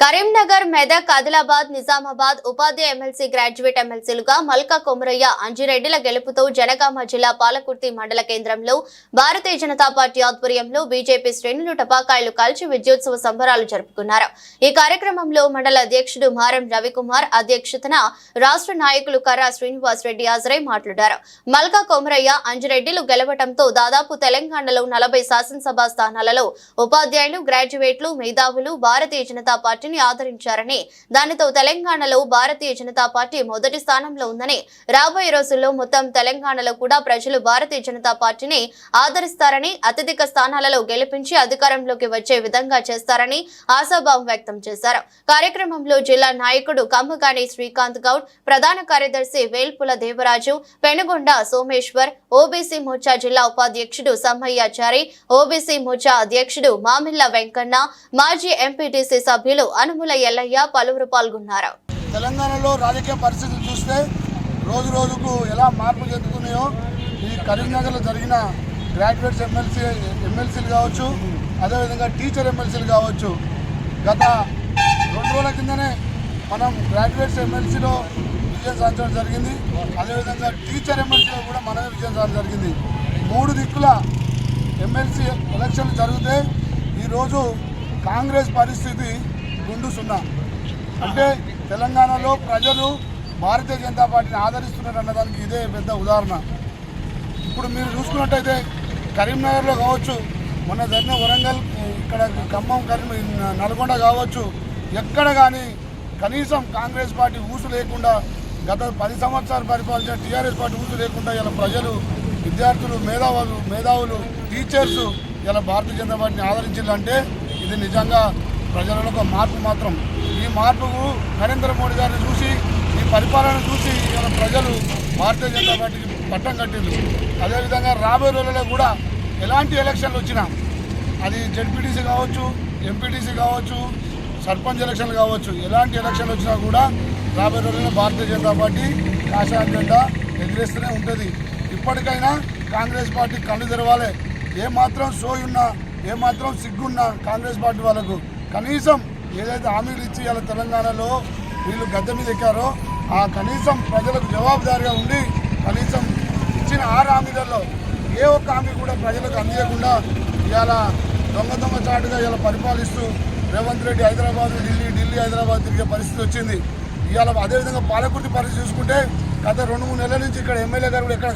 కరీంనగర్ మెదక్ ఆదిలాబాద్ నిజామాబాద్ ఉపాధ్యాయ MLC graduate ఎమ్మెల్సీలుగా మల్కా కొమరయ్య అంజిరెడ్డిల గెలుపుతో జనగామ జిల్లా పాలకుర్తి మండల కేంద్రంలో భారతీయ జనతా పార్టీ ఆధ్వర్యంలో బీజేపీ శ్రేణులు టపాకాయలు కాల్చి విద్యోత్సవ సంబరాలు జరుపుకున్నారు. ఈ కార్యక్రమంలో మండల అధ్యక్షుడు మారం రవికుమార్ అధ్యక్షతన రాష్ట్ర నాయకులు కర్రా శ్రీనివాస్ రెడ్డి హాజరై మాట్లాడారు. మల్కా కొమరయ్య అంజిరెడ్డిలు గెలవటంతో దాదాపు తెలంగాణలో నలభై శాసనసభ స్థానాలలో ఉపాధ్యాయులు గ్రాడ్యుయేట్లు మేధావులు భారతీయ జనతా పార్టీ పార్టీని ఆదరించారని దానితో తెలంగాణలో భారతీయ జనతా పార్టీ మొదటి స్థానంలో ఉందని రాబోయే రోజుల్లో మొత్తం తెలంగాణలో కూడా ప్రజలు భారతీయ జనతా పార్టీని ఆదరిస్తారని అత్యధిక స్థానాలలో గెలిపించి అధికారంలోకి వచ్చే విధంగా చేస్తారని ఆశాభావం వ్యక్తం చేశారు. కార్యక్రమంలో జిల్లా నాయకుడు కమ్మగాని శ్రీకాంత్ గౌడ్ ప్రధాన కార్యదర్శి వేల్పుల దేవరాజు పెనుగొండ సోమేశ్వర్ ఓబీసీ మోర్చా జిల్లా ఉపాధ్యక్షుడు సమ్మయ్యాచారి ఓబీసీ మోర్చా అధ్యక్షుడు మామిల్ల వెంకన్న మాజీ ఎంపీటీసీ సభ్యులు అనుముల ఎల్లయ్య పలువురు పాల్గొన్నారు. తెలంగాణలో రాజకీయ పరిస్థితులు చూస్తే రోజు రోజుకు ఎలా మార్పు చెందుతున్నాయో ఈ కరీంనగర్లో జరిగిన గ్రాడ్యుయేట్స్ ఎమ్మెల్సీ ఎమ్మెల్సీలు కావచ్చు అదేవిధంగా టీచర్ ఎమ్మెల్సీలు కావచ్చు. గత రెండు రోజుల కిందనే మనం గ్రాడ్యుయేట్స్ ఎమ్మెల్సీలో విజయం సాధించడం జరిగింది. అదేవిధంగా టీచర్ ఎమ్మెల్సీలో కూడా మనమే విజయం సాధించడం జరిగింది. మూడు దిక్కుల ఎమ్మెల్సీ ఎలక్షన్లు జరిగితే ఈరోజు కాంగ్రెస్ పరిస్థితి రెండు సున్నా. అంటే తెలంగాణలో ప్రజలు భారతీయ జనతా పార్టీని ఆదరిస్తున్నారు అన్నదానికి ఇదే పెద్ద ఉదాహరణ. ఇప్పుడు మీరు చూసుకున్నట్టయితే కరీంనగర్లో కావచ్చు మొన్న జరిగిన వరంగల్ ఇక్కడ ఖమ్మం కరీం నల్గొండ కావచ్చు ఎక్కడ కానీ కనీసం కాంగ్రెస్ పార్టీ ఊసు లేకుండా గత పది సంవత్సరాలు పరిపాలించిన టీఆర్ఎస్ పార్టీ ఊసు లేకుండా ఇలా ప్రజలు విద్యార్థులు మేధావులు మేధావులు టీచర్స్ ఇలా భారతీయ జనతా పార్టీని ఆదరించాలంటే ఇది నిజంగా ప్రజలలో ఒక మార్పు మాత్రం. ఈ మార్పుకు నరేంద్ర మోడీ గారిని చూసి ఈ పరిపాలన చూసి ఇవాళ ప్రజలు భారతీయ జనతా పార్టీకి పట్టం కట్టిండ్రు. అదేవిధంగా రాబోయే రోజుల్లో కూడా ఎలాంటి ఎలక్షన్లు వచ్చినా అది జడ్పీటీసీ కావచ్చు ఎంపీటీసీ కావచ్చు సర్పంచ్ ఎలక్షన్లు కావచ్చు ఎలాంటి ఎలక్షన్లు వచ్చినా కూడా రాబోయే రోజుల్లో భారతీయ జనతా పార్టీ కాషాయ జెండా ఎగిరేస్తూనే ఉంటుంది. ఇప్పటికైనా కాంగ్రెస్ పార్టీ కళ్ళు తెరవాలి. ఏమాత్రం సోయున్నా ఏమాత్రం సిగ్గున్నా కాంగ్రెస్ పార్టీ వాళ్ళకు. కనీసం ఏదైతే హామీలు ఇచ్చి ఇలా తెలంగాణలో వీళ్ళు గద్దె మీద ఎక్కారో ఆ కనీసం ప్రజలకు జవాబుదారిగా ఉండి కనీసం ఇచ్చిన ఆరు హామీలలో ఏ ఒక్క హామీ కూడా ప్రజలకు అందియకుండా ఇవాళ దొంగ దొంగ చాటుగా ఇలా పరిపాలిస్తూ రేవంత్ రెడ్డి హైదరాబాద్ ఢిల్లీ ఢిల్లీ హైదరాబాద్ తిరిగే పరిస్థితి వచ్చింది. ఇవాళ అదేవిధంగా పాలకుర్తి పరిస్థితి చూసుకుంటే గత రెండు మూడు నెలల నుంచి ఇక్కడ ఎమ్మెల్యే గారు కూడా ఎక్కడ